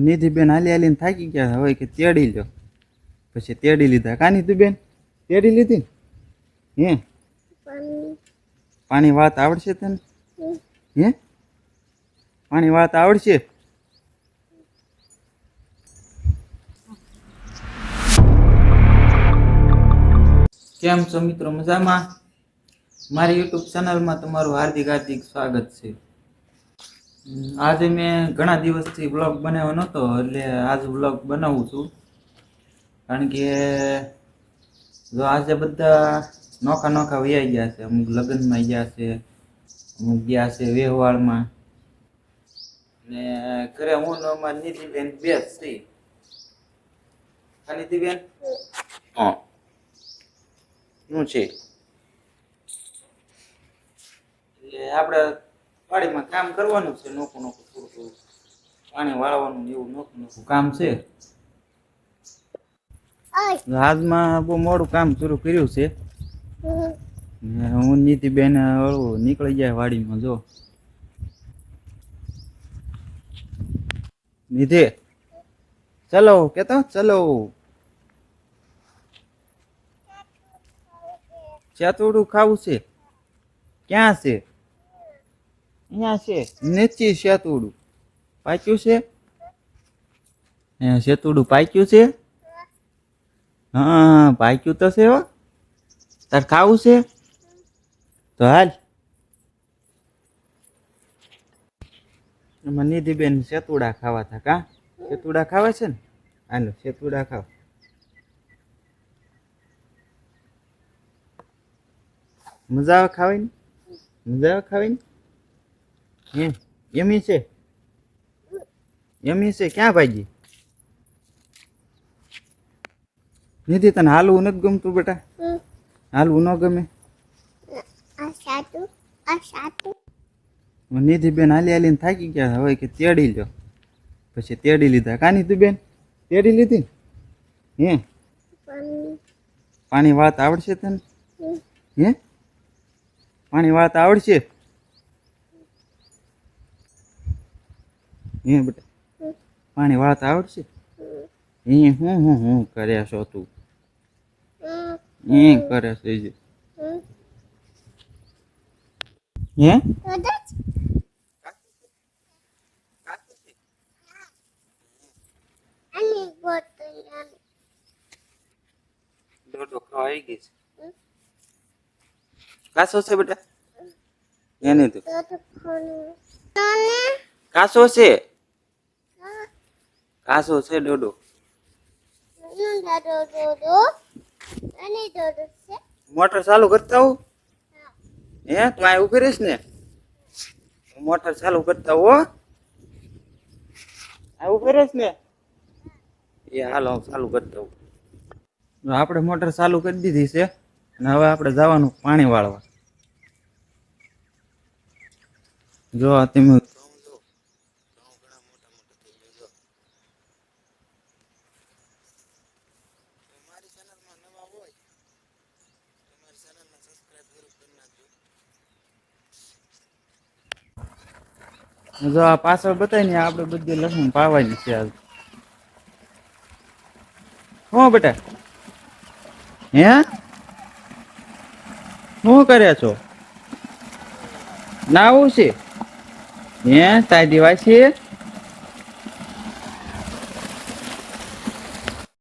નિધિબેન હાલી હાલીને થાકી ગયા હોય કે તેડી લો પછી તેડી લીધા. કા નિધિબેન તેડી લીધી ને? હે? પાણી વાત આવડશે તને? હે? પાણી વાત આવડશે? કેમ છો મિત્રો? મજામાં? મારી યુટ્યુબ ચેનલમાં તમારું હાર્દિક હાર્દિક સ્વાગત છે. આજે મેં ઘણા દિવસથી બ્લોગ બનાવ્યો નહોતો એટલે આજ બ્લોગ બનાવું છું. કારણ કે જો આજે બધા નોખા નોખા વ્યાઈ ગયા છે અમુક લગ્નમાં ગયા છે અમુક ગયા છે વ્યવહારમાં. ને ઘરે હું ને અમારી નીતિબેન બે જ હા નીતિબેન? હા. શું છે? એટલે આપણે વાડીમાં કામ કરવાનું છે નોખું નોખું થોડું થોડું. પાણી વાળવાનું એવું નોખું નોખું કામ છે. આજમાં બહુ મોડું કામ શરૂ કર્યું છે. હું નીતિબેન નીકળી જાય વાડીમાં જો. નિધિ. ચલો કેતો? ચલો. ચાતુડું ખાવું છે. ક્યાં છે? અહીંયા છે. નીચી સેતુડું પાક્યું છે? અહીંયા સેતુડું પાક્યું છે? હા, પાક્યું તો છે તાર ખાવું છે? તો હાલ. એમાં નિધિબેન સેતુડા ખાવા હતા કા? સેતુડા ખાવા છે ને? હાલો સેતુડા ખાવ. મજા આવે ખાવાની? મજા આવે ખાવાની? હે એમી છે? એમી છે? ક્યાં ભાગી નિધિ તને હાલવું નથી ગમતું બેટા? હાલવું ન ગમે? નિધિ બેન હાલી હાલીને થાકી ગયા હવે કે તેડી લ્યો. પછી તેડી લીધા. કાની તું બેન? તેડી લીધી? ને? હે પાણી વાત આવડશે તને? હે? પાણી વાત આવડશે? હે બેટા પાણી વાળતા આવડશે? હે હું હું હું કર્યા છો તું? હે કરે છે જે. હે? દોડો ખાવા આવી ગઈ છે. કાસો છે બેટા? એની તો. કાસો છે? કાસો છે ડોડો? મોટર ચાલુ કરતા હું. હે. તું આ ઊભી રહીશ ને? મોટર ચાલુ કરતા હો. આ ઊભી રહીશ ને? એ હાલો હું ચાલુ કરતા હું આપણે મોટર ચાલુ કરી દીધી છે અને હવે આપણે જવાનું પાણી વાળવા. જો તમે જો આ પાછળ બતાવી ને આપણે બધી લસણ પાવાની છે આજ. હું બેટા. હે? શું કર્યા છો? નાવું છે? હે, તારી દિવાય છે?